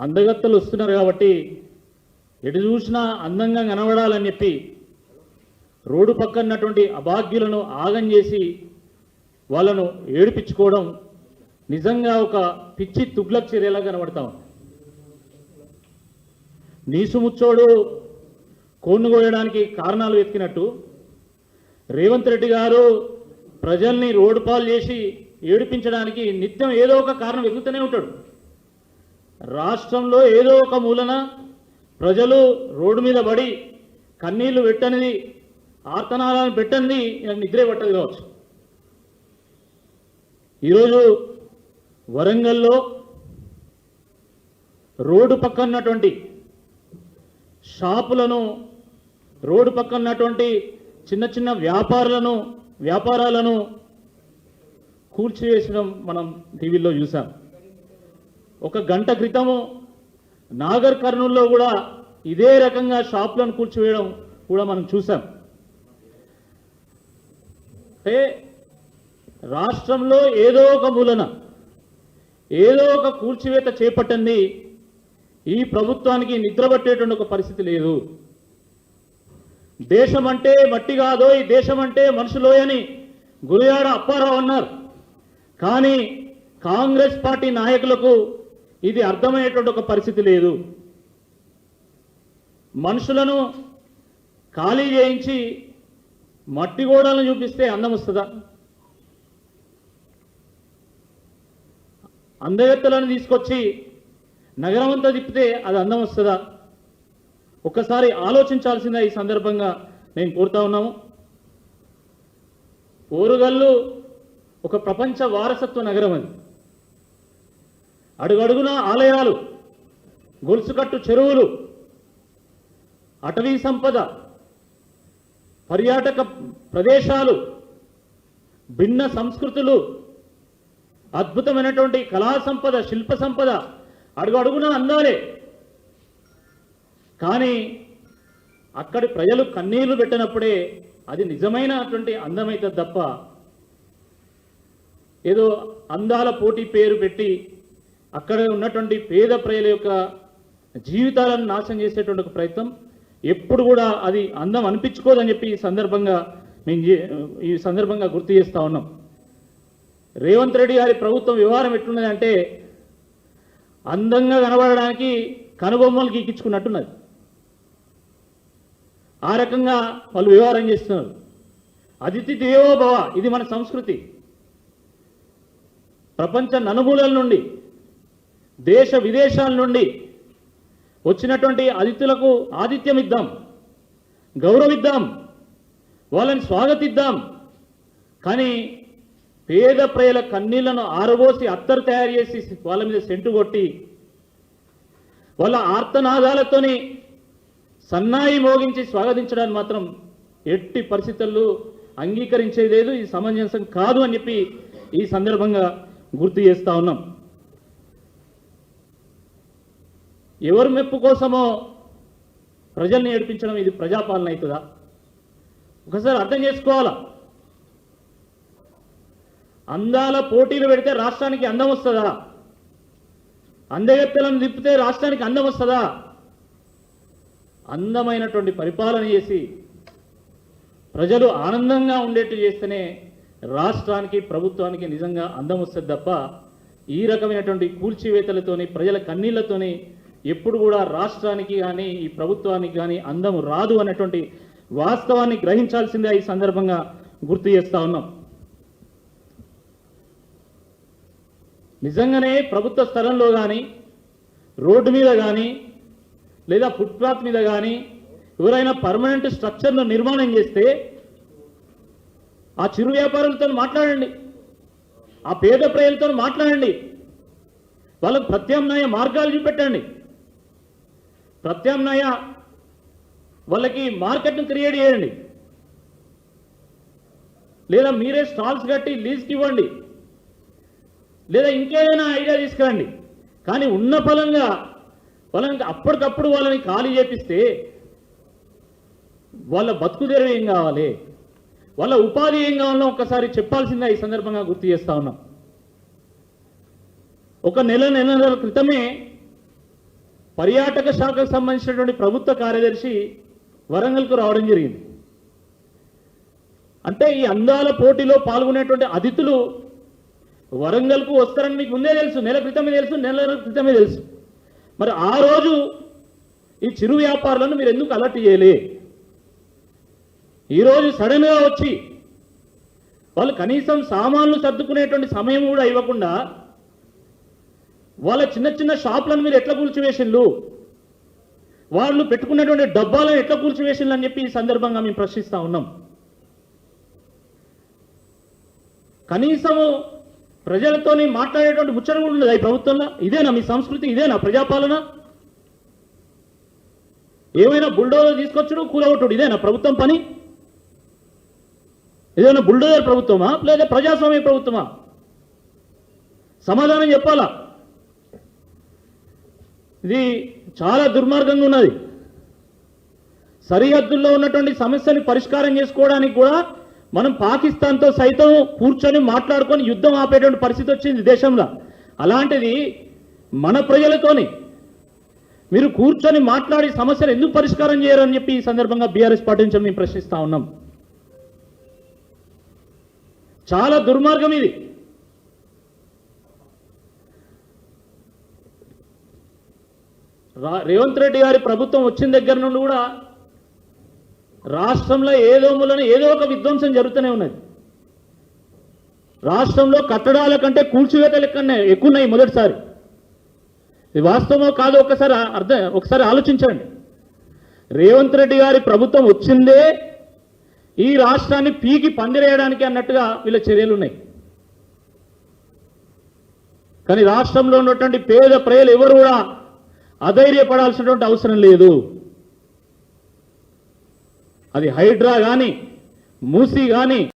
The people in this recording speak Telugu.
అందగత్తలు వస్తున్నారు కాబట్టి ఎటు చూసినా అందంగా కనబడాలని చెప్పి రోడ్డు పక్కన్నటువంటి అభాగ్యులను ఆగం చేసి వాళ్ళను ఏడిపించుకోవడం నిజంగా ఒక పిచ్చి తుగ్లక్ చర్యలా కనబడతాం నీసుముచ్చోడు కోన్ను కోయడానికి కారణాలు వెతికినట్టు రేవంత్ రెడ్డి గారు ప్రజల్ని రోడ్డు పాలు చేసి ఏడిపించడానికి నిత్యం ఏదో ఒక కారణం వెతుకుతూనే ఉంటాడు. రాష్ట్రంలో ఏదో ఒక మూలన ప్రజలు రోడ్డు మీద పడి కన్నీళ్ళు పెట్టనిది ఆర్తనాలను పెట్టనిది నిద్రే పట్టదు కావచ్చు. ఈరోజు వరంగల్లో రోడ్డు పక్కన ఉన్నటువంటి షాపులను రోడ్డు పక్కన ఉన్నటువంటి చిన్న చిన్న వ్యాపారులను వ్యాపారాలను కూల్చివేసడం మనం టీవీలో చూసాం. ఒక గంట క్రితము నాగర్ కర్నూల్లో కూడా ఇదే రకంగా షాప్లను కూల్చివేయడం కూడా మనం చూసాం అంటే రాష్ట్రంలో ఏదో ఒక మూలన ఏదో ఒక కూల్చివేత చేపట్టండి ఈ ప్రభుత్వానికి నిద్రపట్టేటువంటి ఒక పరిస్థితి లేదు. దేశం అంటే మట్టి కాదో ఈ దేశం అంటే మనుషులోయని గురియాడ అప్పారావు అన్నారు. కానీ కాంగ్రెస్ పార్టీ నాయకులకు ఇది అర్థమయ్యేటువంటి ఒక పరిస్థితి లేదు. మనుషులను ఖాళీ చేయించి మట్టి గోడలను చూపిస్తే అందం వస్తుందా? అందగత్తలను తీసుకొచ్చి నగరం అంతా తిప్పితే అది అందం వస్తుందా? ఒక్కసారి ఆలోచించాల్సిందే ఈ సందర్భంగా నేను కోరుతా ఉన్నాము. ఓరుగల్లు ఒక ప్రపంచ వారసత్వ నగరం అది. అడుగడుగున ఆలయాలు గొలుసుకట్టు చెరువులు అటవీ సంపద పర్యాటక ప్రదేశాలు భిన్న సంస్కృతులు అద్భుతమైనటువంటి కళా సంపద శిల్ప సంపద అడుగు అడుగున అందాలే. కానీ అక్కడి ప్రజలు కన్నీళ్ళు పెట్టినప్పుడే అది నిజమైనటువంటి అందమైతే తప్ప ఏదో అందాల పోటీ పేరు పెట్టి అక్కడ ఉన్నటువంటి పేద ప్రజల యొక్క జీవితాలను నాశనం చేసేటువంటి ఒక ప్రయత్నం. ఎప్పుడు కూడా అది అందం అనిపించుకోదని చెప్పి ఈ సందర్భంగా మేము ఈ సందర్భంగా గుర్తు చేస్తా ఉన్నాం. రేవంత్ రెడ్డి గారి ప్రభుత్వం వ్యవహారం ఎట్లున్నది అంటే అందంగా కనబడడానికి కనుబొమ్మలు గీకించుకున్నట్టున్నది. ఆ రకంగా వాళ్ళు వ్యవహారం చేస్తున్నారు. అతిథి దేవో భవ ఇది మన సంస్కృతి. ప్రపంచ నలుమూలల నుండి దేశ విదేశాల నుండి వచ్చినటువంటి అతిథులకు ఆతిథ్యం ఇద్దాం గౌరవిద్దాం వాళ్ళని స్వాగతిద్దాం. కానీ పేద ప్రజల కన్నీళ్ళను ఆరబోసి అత్తరు తయారు చేసి వాళ్ళ మీద సెంటు కొట్టి వాళ్ళ ఆర్తనాదాలతోని సన్నాయి మోగించి స్వాగతించడానికి మాత్రం ఎట్టి పరిస్థితుల్లో అంగీకరించేది లేదు ఇది సమంజసం కాదు అని చెప్పి ఈ సందర్భంగా గుర్తు చేస్తా ఉన్నాం. ఎవరు మెప్పు కోసమో ప్రజల్ని ఏడిపించడం ఇది ప్రజాపాలన అవుతుందా? ఒకసారి అర్థం చేసుకోవాలా? అందాల పోటీలు పెడితే రాష్ట్రానికి అందం వస్తుందా? అందగత్తెలను తిప్పితే రాష్ట్రానికి అందం వస్తుందా? అందమైనటువంటి పరిపాలన చేసి ప్రజలు ఆనందంగా ఉండేట్టు చేస్తేనే రాష్ట్రానికి ప్రభుత్వానికి నిజంగా అందం వస్తుంది తప్ప ఈ రకమైనటువంటి కూల్చివేతలతోని ప్రజల కన్నీళ్ళతోని ఎప్పుడు కూడా రాష్ట్రానికి కానీ ఈ ప్రభుత్వానికి కానీ అందం రాదు అనేటువంటి వాస్తవాన్ని గ్రహించాల్సిందే ఈ సందర్భంగా గుర్తు చేస్తా ఉన్నాం. నిజంగానే ప్రభుత్వ స్థలంలో కానీ రోడ్డు మీద కానీ లేదా ఫుట్పాత్ మీద కానీ ఎవరైనా పర్మనెంట్ స్ట్రక్చర్ను నిర్మాణం చేస్తే ఆ చిరు వ్యాపారులతో మాట్లాడండి. ఆ పేద ప్రజలతో మాట్లాడండి. వాళ్ళకు ప్రత్యామ్నాయ మార్గాలు చూపెట్టండి. ప్రత్యామ్నాయ వాళ్ళకి మార్కెట్ను క్రియేట్ చేయండి. లేదా మీరే స్టాల్స్ కట్టి లీజ్కి ఇవ్వండి. లేదా ఇంకేదైనా ఐడియా తీసుకురండి. కానీ ఉన్న ఫలంగా వాళ్ళని అప్పటికప్పుడు వాళ్ళని ఖాళీ చేపిస్తే వాళ్ళ బతుకు ఏం కావాలి? వాళ్ళ ఉపాధి ఏం కావాలో ఒక్కసారి చెప్పాల్సిందే ఈ సందర్భంగా గుర్తు చేస్తా ఉన్నాం. ఒక నెల నెలల క్రితమే పర్యాటక శాఖకు సంబంధించినటువంటి ప్రభుత్వ కార్యదర్శి వరంగల్కు రావడం జరిగింది. అంటే ఈ అందాల పోటీలో పాల్గొనేటువంటి అతిథులు వరంగల్కు వస్తారని మీకు ముందే తెలుసు నెల క్రితమే తెలుసు నెల క్రితమే తెలుసు. మరి ఆ రోజు ఈ చిరు వ్యాపారులను మీరు ఎందుకు అలర్ట్ చేయలే? ఈరోజు సడన్గా వచ్చి వాళ్ళు కనీసం సామాన్లు సర్దుకునేటువంటి సమయం కూడా ఇవ్వకుండా వాళ్ళ చిన్న చిన్న షాపులను మీరు ఎట్లా కూల్చివేసిండ్రు? వాళ్ళు పెట్టుకున్నటువంటి డబ్బాలను ఎట్లా కూల్చివేసిండ్రు అని చెప్పి ఈ సందర్భంగా మేము ప్రశ్నిస్తా ఉన్నాం. కనీసము ప్రజలతోని మాట్లాడేటువంటి ముచ్చట కూడా ఉండదు. ఈ ప్రభుత్వంలో ఇదేనా మీ సంస్కృతి? ఇదేనా ప్రజాపాలన? ఏమైనా బుల్డోజర్ తీసుకొచ్చుడు కూలగొట్టుడు ఇదేనా ప్రభుత్వం పని? ఇదేనా బుల్డోజర్ ప్రభుత్వమా? లేదా ప్రజాస్వామ్య ప్రభుత్వమా? సమాధానం చెప్పాలా? ఇది చాలా దుర్మార్గంగా ఉన్నది. సరిహద్దుల్లో ఉన్నటువంటి సమస్యని పరిష్కారం చేసుకోవడానికి కూడా మనం పాకిస్తాన్తో సైతం కూర్చొని మాట్లాడుకొని యుద్ధం ఆపేటువంటి పరిస్థితి వచ్చింది దేశంలో. అలాంటిది మన ప్రజలతోని మీరు కూర్చొని మాట్లాడి సమస్యలు ఎందుకు పరిష్కారం చేయరు అని చెప్పి ఈ సందర్భంగా బీఆర్ఎస్ పార్టీ నుంచి మేము ప్రశ్నిస్తా ఉన్నాం. చాలా దుర్మార్గం ఇది. రేవంత్ రెడ్డి గారి ప్రభుత్వం వచ్చిన దగ్గర నుండి కూడా రాష్ట్రంలో ఏదో మూలన ఏదో ఒక విధ్వంసం జరుగుతూనే ఉన్నది. రాష్ట్రంలో కట్టడాల కంటే కూల్చివేతలు కన్నా ఎక్కువ ఉన్నాయి మొదటిసారి. ఇది వాస్తవమో కాదో ఒకసారి అర్థం ఒకసారి ఆలోచించండి. రేవంత్ రెడ్డి గారి ప్రభుత్వం వచ్చిందే ఈ రాష్ట్రాన్ని పీకి పందిరేయడానికి అన్నట్టుగా వీళ్ళ చర్యలు ఉన్నాయి. కానీ రాష్ట్రంలో ఉన్నటువంటి పేద ప్రజలు ఎవరు కూడా అధైర్యపడాల్సినటువంటి అవసరం లేదు. అది హైడ్రా కానీ మూసీ కానీ